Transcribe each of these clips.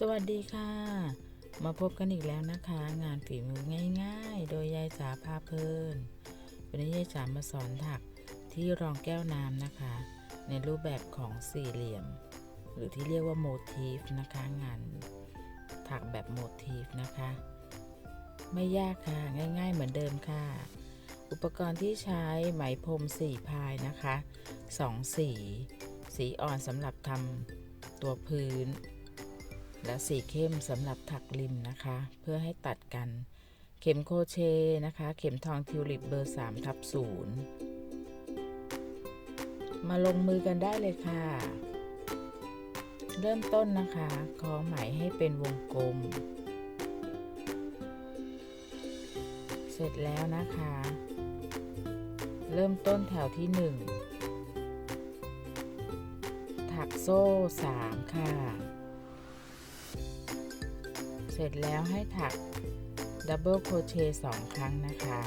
สวัสดีค่ะ มาพบกันอีกแล้วนะคะ งานฝีมือง่ายๆ โดยยายจ๋าพาเพลินวันนี้ยายจ๋ามาสอนถักที่รองแก้วน้ำนะคะ ในรูปแบบของสี่เหลี่ยม หรือที่เรียกว่าโมทีฟนะคะงานถักแบบโมทีฟนะคะ ไม่ยากค่ะง่าย ๆ เหมือนเดิมค่ะ อุปกรณ์ที่ใช้ไหมพรมสี่พายนะคะสองสี สีอ่อนสำหรับทำตัวพื้น และสีเข้มสำหรับถักริมนะคะ เพื่อให้ตัดกัน เข็มโคเชนะคะ เข็มทองทิวลิปเบอร์3ทับ0มาลงมือกันได้เลยค่ะ เริ่มต้นนะคะคล้องไหมให้เป็นวงกลม เสร็จแล้วนะคะ เริ่มต้นแถวที่ 1 ถักโซ่ 3 ค่ะ เสร็จแล้วให้ถักดับเบิลโครเชต์2ครั้งนะคะ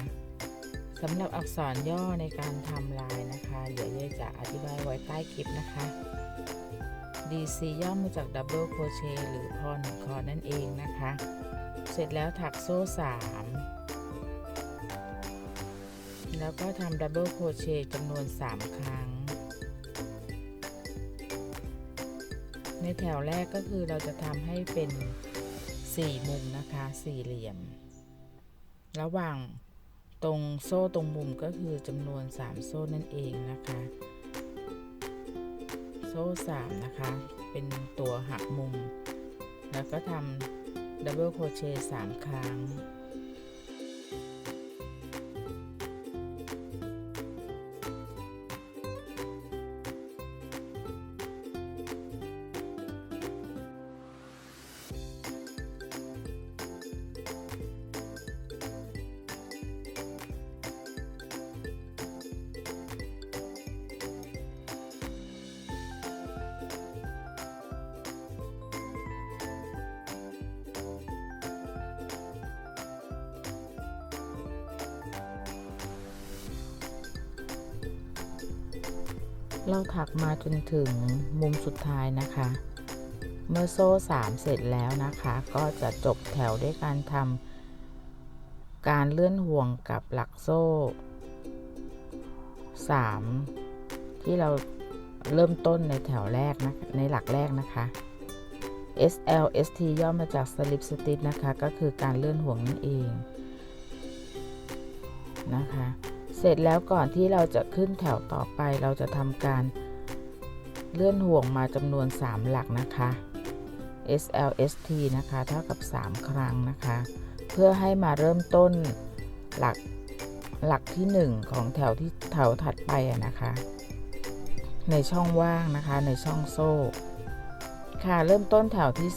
สำหรับอักษรย่อในการทำลายนะคะ เดี๋ยวยายจะอธิบายไว้ใต้คลิปนะคะ DC ย่อมาจากดับเบิลโครเชต์หรือพอหนึ่งคอนั่นเองนะคะ เสร็จแล้วถักโซ่3แล้วก็ทำดับเบิลโครเชต์จำนวน 3 ครั้ง ในแถวแรกก็คือเราจะทำให้เป็น สี่มุมนะคะสี่เหลี่ยม ระหว่างตรงโซ่ตรงมุมก็คือจำนวน3โซ่นั่นเองนะคะ โซ่3นะคะ เป็นตัวหักมุม แล้วก็ทำดับเบิลโครเชต์3ครั้ง เราถักมาจนถึงมุมสุดท้ายนะคะ เมื่อโซ่3เสร็จแล้วนะคะ ก็จะจบแถวด้วยการทำการเลื่อนห่วงกับหลักโซ่3ที่เราเริ่มต้นในแถวแรกนะในหลักแรกนะคะ SL ST ย่อมาจาก slip stitch นะคะ ก็คือการเลื่อนห่วงนั่นเองนะคะ เสร็จแล้วก่อนที่เราจะขึ้นแถวต่อไปเราจะทำการเลื่อนห่วงมาจำนวน 3 หลักนะคะ SL ST นะคะเท่ากับ 3 ครั้งนะคะ เพื่อให้มาเริ่มต้นหลักหลักที่ 1 ของแถวที่แถวถัดไปนะคะ ในช่องว่างนะคะในช่องโซ่ ค่ะเริ่มต้นแถวที่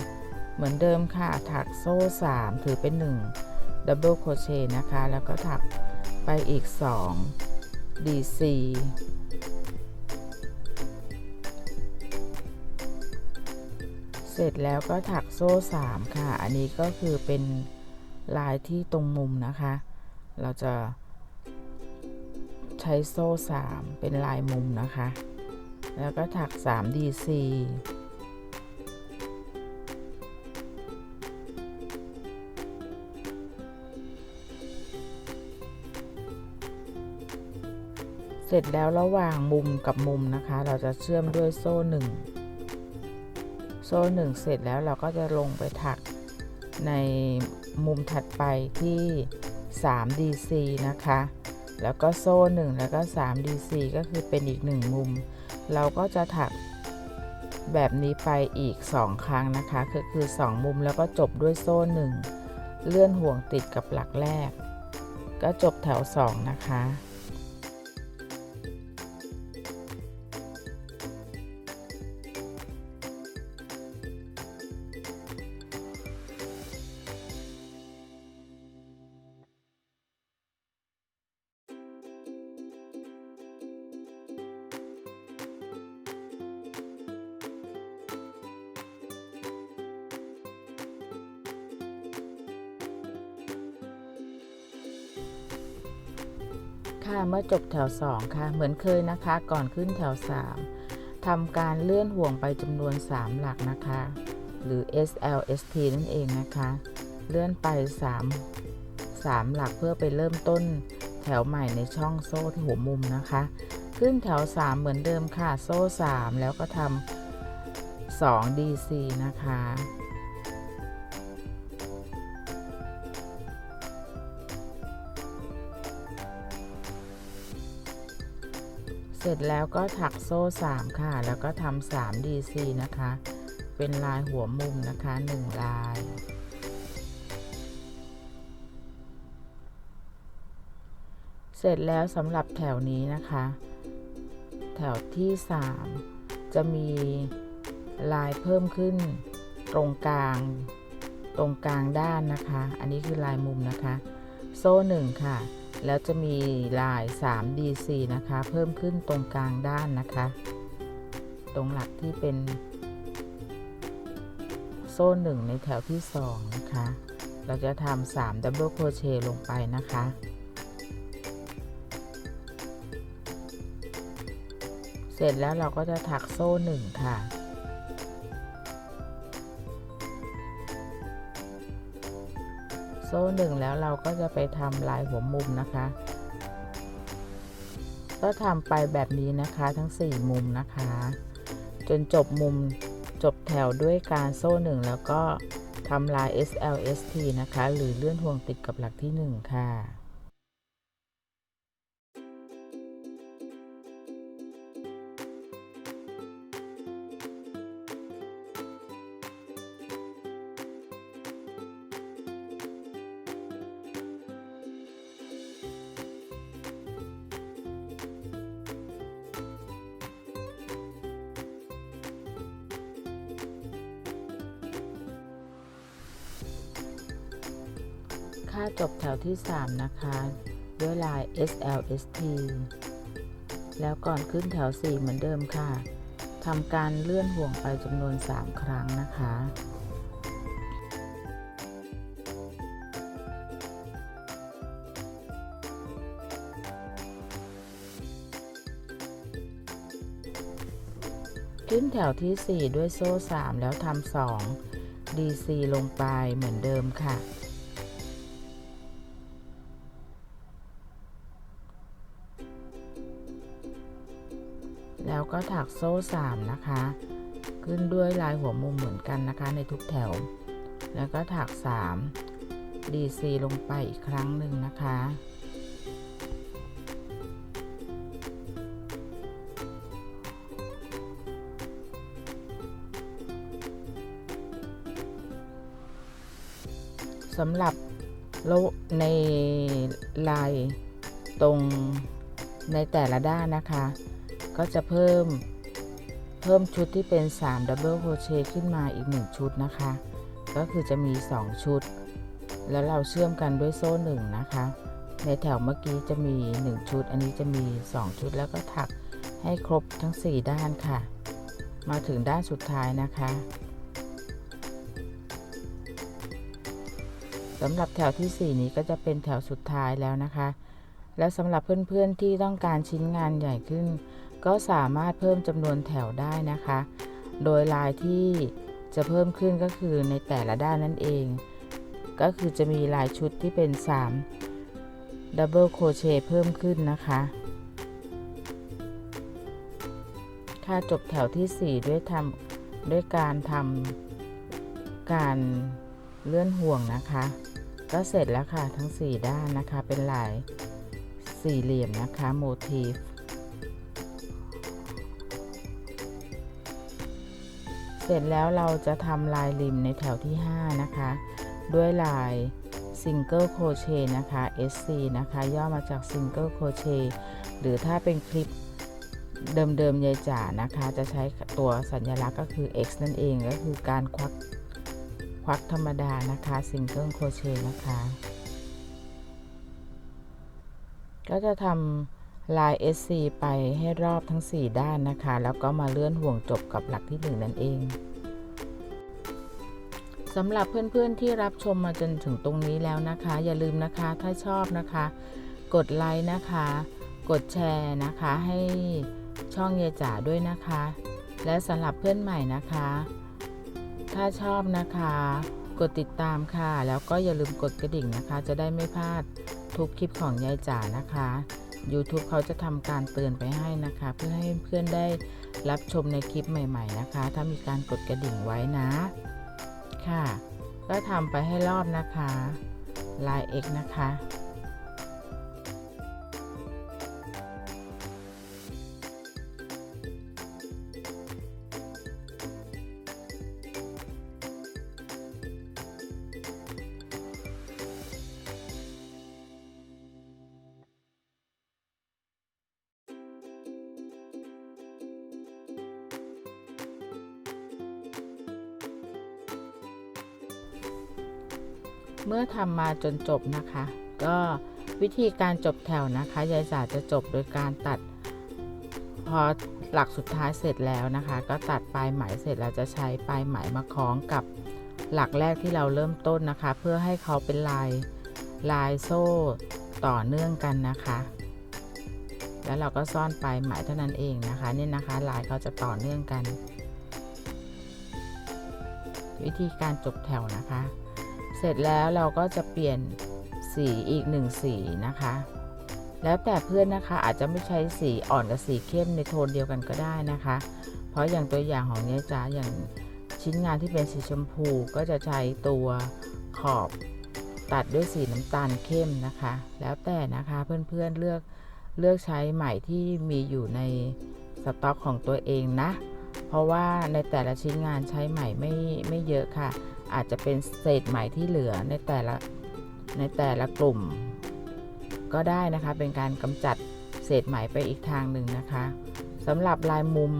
2 เหมือนเดิมค่ะถักโซ่ 3 ถือเป็น 1 ดับเบิลโครเชต์นะคะ แล้วก็ถัก ไปอีก 2 DC เสร็จแล้วก็ถักโซ่ 3 ค่ะ อันนี้ก็คือเป็นลายที่ตรงมุมนะคะ เราจะใช้โซ่ 3 เป็นลายมุมนะคะ แล้วก็ถัก 3 DC ร็จแล้วระหว่างมุมกับมุมนะคะ เราจะเชื่อมด้วยโซ่หนึ่งโซ่หนึ่งเสร็จแล้วเราก็จะลงไปถักในมุมถัดไปที่ 3 DC นะคะ แล้วก็โซ่หนึ่งแล้วก็ 3 DC ก็คือเป็นอีกหนึ่งมุม เราก็จะถักแบบนี้ไปอีก 2 ครั้งนะคะคือคือ 2 มุมแล้วก็จบด้วยโซ่หนึ่งเลื่อนห่วงติดกับหลักแรก ก็จบแถว 2 นะคะ ค่ะเมื่อจบแถว 2 ค่ะ เหมือนเคยนะคะ ก่อนขึ้นแถว 3ทำการเลื่อนห่วงไปจำนวน 3 หลักนะคะ หรือ SLST นั่นเองนะคะ เลื่อนไป 3 3 หลักเพื่อไปเริ่มต้นแถวใหม่ในช่องโซ่ที่หัวมุมนะคะ ขึ้นแถว 3 เหมือนเดิมค่ะ โซ่ 3 แล้วก็ทำ2 DC นะคะ เสร็จแล้วก็ถักโซ่ 3 ค่ะ แล้วก็ทำ3 DC นะคะ เป็นลายหัวมุมนะคะ 1 ลายเสร็จแล้วสำหรับแถวนี้นะคะ แถวที่ 3 จะมีลายเพิ่มขึ้นตรงกลาง ตรงกลางด้านนะคะ อันนี้คือลายมุมนะคะ โซ่ 1 ค่ะ แล้วจะมีลาย 3 DC นะคะ เพิ่มขึ้นตรงกลางด้านนะคะ ตรงหลักที่เป็น โซ่1ในแถวที่ 2 นะคะ เราจะทำ3ดับเบิลโครเชต์ลงไปนะคะเสร็จแล้วเราก็จะถักโซ่1ค่ะ ซ่หนึ่งแล้วเราก็จะไปทำลายหัวมุมนะคะ ก็ทำไปแบบนี้นะคะทั้ง 4 มุมนะคะ จนจบมุมจบแถวด้วยการโซ่หนึ่งแล้วก็ทำลาย SLST นะคะ หรือเลื่อนห่วงติดกับหลักที่ 1 ค่ะ ที่ 3 นะคะ ด้วยลาย SLST แล้วก่อนขึ้นแถว 4 เหมือนเดิมค่ะทำการเลื่อนห่วงไปจำนวน 3 ครั้งนะคะขึ้นแถวที่ 4 ด้วยโซ่ 3 แล้วทำ2 DC ลงไปเหมือนเดิมค่ะ แล้วก็ถักโซ่3นะคะ ขึ้นด้วยลายหัวมุมเหมือนกันนะคะในทุกแถว แล้วก็ถัก 3 DC ลงไปอีกครั้งหนึ่งนะคะสำหรับโลในลายตรงในแต่ละด้านนะคะ ก็จะเพิ่มเพิ่มชุดที่เป็น3ดับเบิลโครเชต์ขึ้นมาอีก 1 ชุดนะคะ ก็คือจะมี 2 ชุด แล้วเราเชื่อมกันด้วยโซ่1นะคะ ในแถวเมื่อกี้จะมี 1 ชุด อันนี้จะมี 2 ชุดแล้วก็ถักให้ครบทั้ง 4 ด้านค่ะ มาถึงด้านสุดท้ายนะคะสำหรับแถวที่ 4 นี้ก็จะเป็นแถวสุดท้ายแล้วนะคะ และสำหรับเพื่อนๆที่ต้องการชิ้นงานใหญ่ขึ้น ก็สามารถเพิ่มจำนวนแถวได้นะคะ โดยลายที่จะเพิ่มขึ้นก็คือในแต่ละด้านนั่นเอง ก็คือจะมีลายชุดที่เป็น 3 ดับเบิลโคเชต์เพิ่มขึ้นนะคะค่าจบแถวที่ 4 ด้วยทำด้วยการทำการเลื่อนห่วงนะคะ ก็เสร็จแล้วค่ะทั้ง 4 ด้านนะคะเป็นลายสี่เหลี่ยมนะคะโมทีฟ เสร็จแล้วเราจะทำลายริมในแถวที่ 5 นะคะ ด้วยลายซิงเกิลโคเชนะคะ SC นะคะ ย่อมาจากซิงเกิลโคเชหรือถ้าเป็นคลิปเดิมๆยายจ๋านะคะ จะใช้ตัวสัญลักษณ์ก็คือ X นั่นเองก็คือการควักควักธรรมดานะคะซิงเกิลโคเชนะคะ ก็จะทำ ลาย SC ไปให้รอบทั้ง 4 ด้านนะคะ แล้วก็มาเลื่อนห่วงจบกับหลักที่ 1 นั่นเองสำหรับเพื่อนๆที่รับชมมาจนถึงตรงนี้แล้วนะคะ อย่าลืมนะคะถ้าชอบนะคะ กดไลค์นะคะ กดแชร์นะคะ ให้ช่องเยจ๋าด้วยนะคะ และสำหรับเพื่อนใหม่นะคะ ถ้าชอบนะคะ กดติดตามค่ะ แล้วก็อย่าลืมกดกระดิ่งนะคะ จะได้ไม่พลาดทุกคลิปของยายจ๋านะคะ YouTube เขาจะทำการเตือนไปให้นะคะ เพื่อให้เพื่อนได้รับชมในคลิปใหม่ๆนะคะ ถ้ามีการกดกระดิ่งไว้นะ ค่ะ ก็ทำไปให้รอบนะคะลาย X นะคะ เมื่อทำมาจนจบนะคะ ก็วิธีการจบแถวนะคะยายจ๋าจะจบโดยการตัด พอหลักสุดท้ายเสร็จแล้วนะคะ ก็ตัดปลายไหมเสร็จเราจะใช้ปลายไหมมาคล้องกับหลักแรกที่เราเริ่มต้นนะคะ เพื่อให้เขาเป็นลายลายโซ่ต่อเนื่องกันนะคะ แล้วเราก็ซ่อนปลายไหมเท่านั้นเองนะคะนี่นะคะ ลายเขาจะต่อเนื่องกัน วิธีการจบแถวนะคะ ร็จแล้วเราก็จะเปลี่ยนสีอีกหนึ่งสีนะคะ แล้วแต่เพื่อนนะคะอาจจะไม่ใช้สีอ่อนกับสีเข้มในโทนเดียวกันก็ได้นะคะ เพราะอย่างตัวอย่างของเนี้ยจ้าอย่างชิ้นงานที่เป็นสีชมพูก็จะใช้ตัวขอบตัดด้วยสีน้ำตาลเข้มนะคะ แล้วแต่นะคะเพื่อนๆเลือกเลือกใช้ไหมที่มีอยู่ในสต็อกของตัวเองนะ เพราะว่าในแต่ละชิ้นงานใช้ไหมไม่ไม่เยอะค่ะ อาจจะเป็นเศษไหมที่เหลือในแต่ละในแต่ละกลุ่ม ก็ได้นะคะเป็นการกำจัดเศษไหมไปอีกทางหนึ่งนะคะสำหรับลายมุม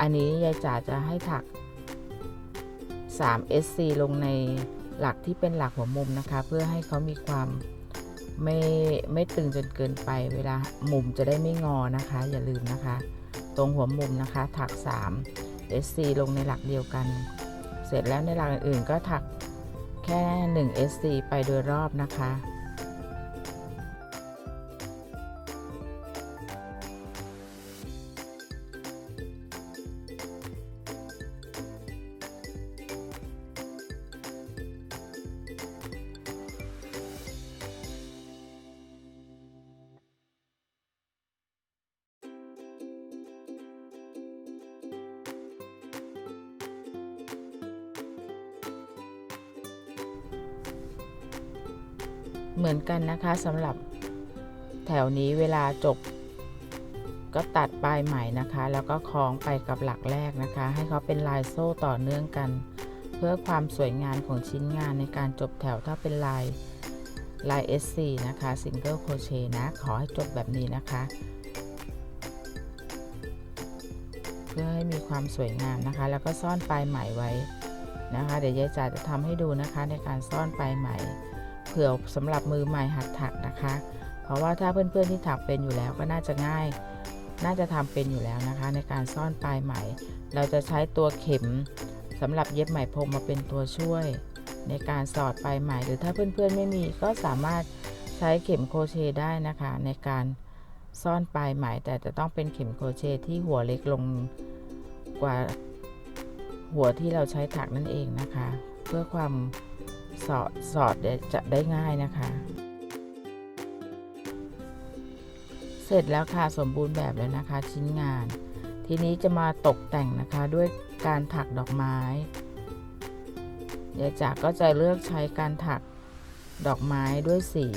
อันนี้ยายจ๋าจะให้ถัก 3 SC ลงในหลักที่เป็นหลักหัวมุมนะคะ เพื่อให้เขามีความไม่ไม่ตึงจนเกินไป เวลามุมจะได้ไม่งอนะคะ อย่าลืมนะคะ ตรงหัวมุมนะคะ ถัก 3 SC ลงในหลักเดียวกัน เสร็จแล้วในรางอื่นก็ถักแค่ 1 SC ไปโดยรอบนะคะ นะคะสำหรับแถวนี้เวลาจบ ก็ตัดปลายไหมนะคะ แล้วก็คล้องไปกับหลักแรกนะคะ ให้เขาเป็นลายโซ่ต่อเนื่องกัน เพื่อความสวยงามของชิ้นงานในการจบแถวถ้าเป็นลายลาย S4 นะคะ Single Crochet นะ ขอให้จบแบบนี้นะคะ เพื่อให้มีความสวยงามนะคะ แล้วก็ซ่อนปลายไหมไว้นะคะ เดี๋ยวยายจ๋าจะทำให้ดูนะคะในการซ่อนปลายไหม เผื่อสำหรับมือใหม่หัดถักนะคะ เพราะว่าถ้าเพื่อนๆที่ถักเป็นอยู่แล้วก็น่าจะง่าย น่าจะทำเป็นอยู่แล้วนะคะ ในการซ่อนปลายไหม เราจะใช้ตัวเข็มสำหรับเย็บไหมพรมมาเป็นตัวช่วย ในการสอดปลายไหมหรือถ้าเพื่อนๆไม่มีก็สามารถใช้เข็มโครเชต์ได้นะคะ ในการซ่อนปลายไหมแต่จะต้องเป็นเข็มโครเชต์ที่หัวเล็กลงกว่าหัวที่เราใช้ถักนั่นเองนะคะ เพื่อความ สอดสอดจะได้ง่ายนะคะ เสร็จแล้วค่ะสมบูรณ์แบบแล้วนะคะชิ้นงาน ทีนี้จะมาตกแต่งนะคะด้วยการถักดอกไม้เดี๋ยวจากก็จะเลือกใช้การถักดอกไม้ด้วยสี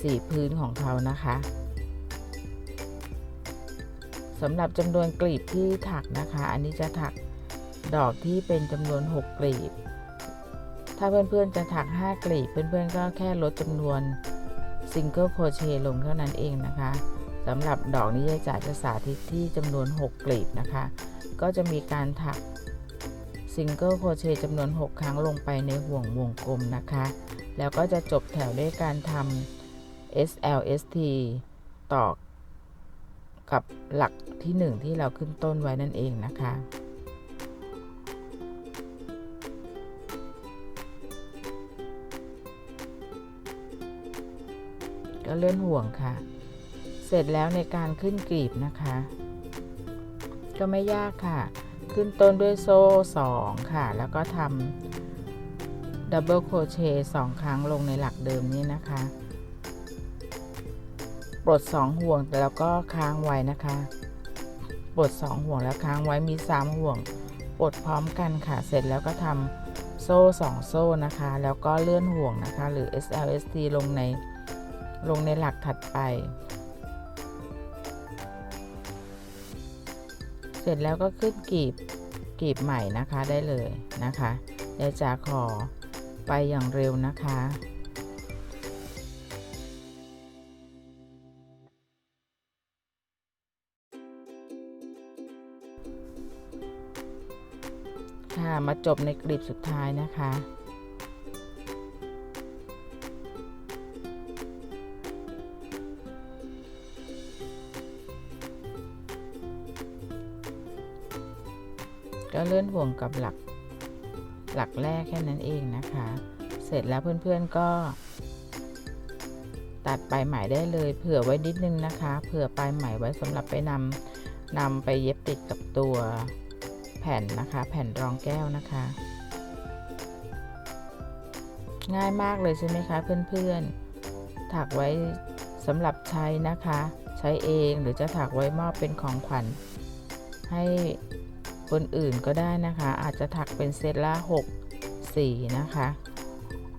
สีพื้นของเขานะคะสำหรับจำนวนกลีบที่ถักนะคะ อันนี้จะถักดอกที่เป็นจำนวน 6 กลีบ ถ้าเพื่อนๆจะถัก 5 กลีบเพื่อนๆก็แค่ลดจำนวนซิงเกิลโครเชต์ลงเท่านั้นเองนะคะสำหรับดอกนี้ยายจ๋าจะสาธิตที่จำนวน 6 กลีบนะคะ ก็จะมีการถักซิงเกิลโครเชต์จำนวน 6 ครั้งลงไปในห่วงวงกลมนะคะ แล้วก็จะจบแถวด้วยการทำ SLST ต่อกับหลักที่ 1 ที่เราขึ้นต้นไว้นั่นเองนะคะ ก็เลื่อนห่วงค่ะ เสร็จแล้วในการขึ้นกลีบนะคะ ก็ไม่ยากค่ะ ขึ้นต้นด้วยโซ่2ค่ะ แล้วก็ทำดับเบิลโครเชต์สองครั้งลงในหลักเดิมนี้นะคะปลด2ห่วงแล้วก็ค้างไว้นะคะปลด2ห่วงแล้วค้างไว้มี 3 ห่วงปลดพร้อมกันค่ะ เสร็จแล้วก็ทำโซ่ 2 โซ่นะคะ แล้วก็เลื่อนห่วงนะคะ หรือ SLST ลงใน ลงในหลักถัดไป เสร็จแล้วก็ขึ้นกีบกีบใหม่นะคะได้เลยนะคะเดี๋ยวจะขอไปอย่างเร็วนะคะค่ะมาจบในกลีบสุดท้ายนะคะ เลื่อนห่วงกับหลักหลักแรกแค่นั้นเองนะคะ เสร็จแล้วเพื่อนๆก็ ตัดปลายไหมได้เลยเผื่อไว้นิดนึงนะคะ เผื่อปลายไหมไว้สำหรับไปนำนำไปเย็บติดกับตัวแผ่นนะคะ แผ่นรองแก้วนะคะ ง่ายมากเลยใช่ไหมคะเพื่อนๆ ถักไว้สำหรับใช้นะคะ ใช้เองหรือจะถักไว้มอบเป็นของขวัญให้ คนอื่นก็ได้นะคะ อาจจะถักเป็นเซตละ6สีนะคะ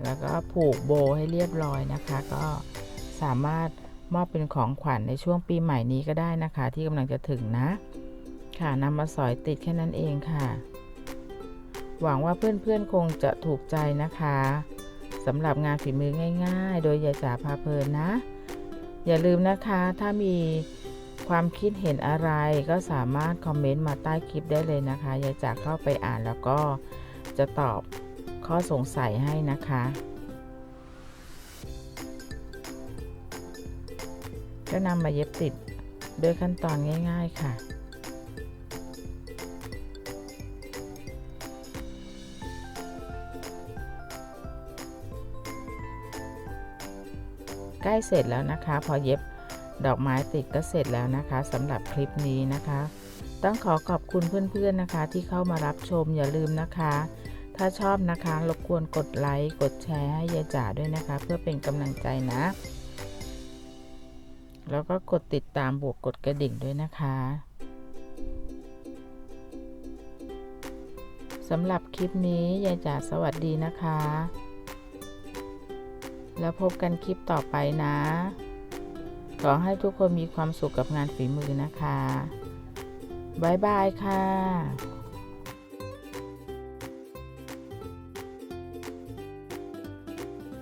แล้วก็ผูกโบให้เรียบร้อยนะคะ ก็สามารถมอบเป็นของขวัญในช่วงปีใหม่นี้ก็ได้นะคะ ที่กำลังจะถึงนะ ค่ะนำมาสอยติดแค่นั้นเองค่ะ หวังว่าเพื่อนๆคงจะถูกใจนะคะสำหรับงานฝีมือง่าย ๆ โดยยายจ๋าพาเพลินนะ อย่าลืมนะคะถ้ามี ความคิดเห็นอะไรก็สามารถคอมเมนต์มาใต้คลิปได้เลยนะคะยายจ๋าเข้าไปอ่านแล้วก็จะตอบข้อสงสัยให้นะคะ ก็นำมาเย็บติดด้วยขั้นตอนง่าย ๆค่ะใกล้เสร็จแล้วนะคะ พอเย็บ ดอกไม้ติดก็เสร็จแล้วนะคะสำหรับคลิปนี้นะคะ ต้องขอขอบคุณเพื่อนๆนะคะ ที่เข้ามารับชมอย่าลืมนะคะ ถ้าชอบนะคะรบกวนกดไลค์กดแชร์ให้ยายจ๋าด้วยนะคะ เพื่อเป็นกำลังใจนะ แล้วก็กดติดตามบวกกดกระดิ่งด้วยนะคะสำหรับคลิปนี้ยายจ๋าสวัสดีนะคะ แล้วพบกันคลิปต่อไปนะ ขอให้ทุกคนมีความสุขกับงานฝีมือนะคะ บ๊ายบายค่ะ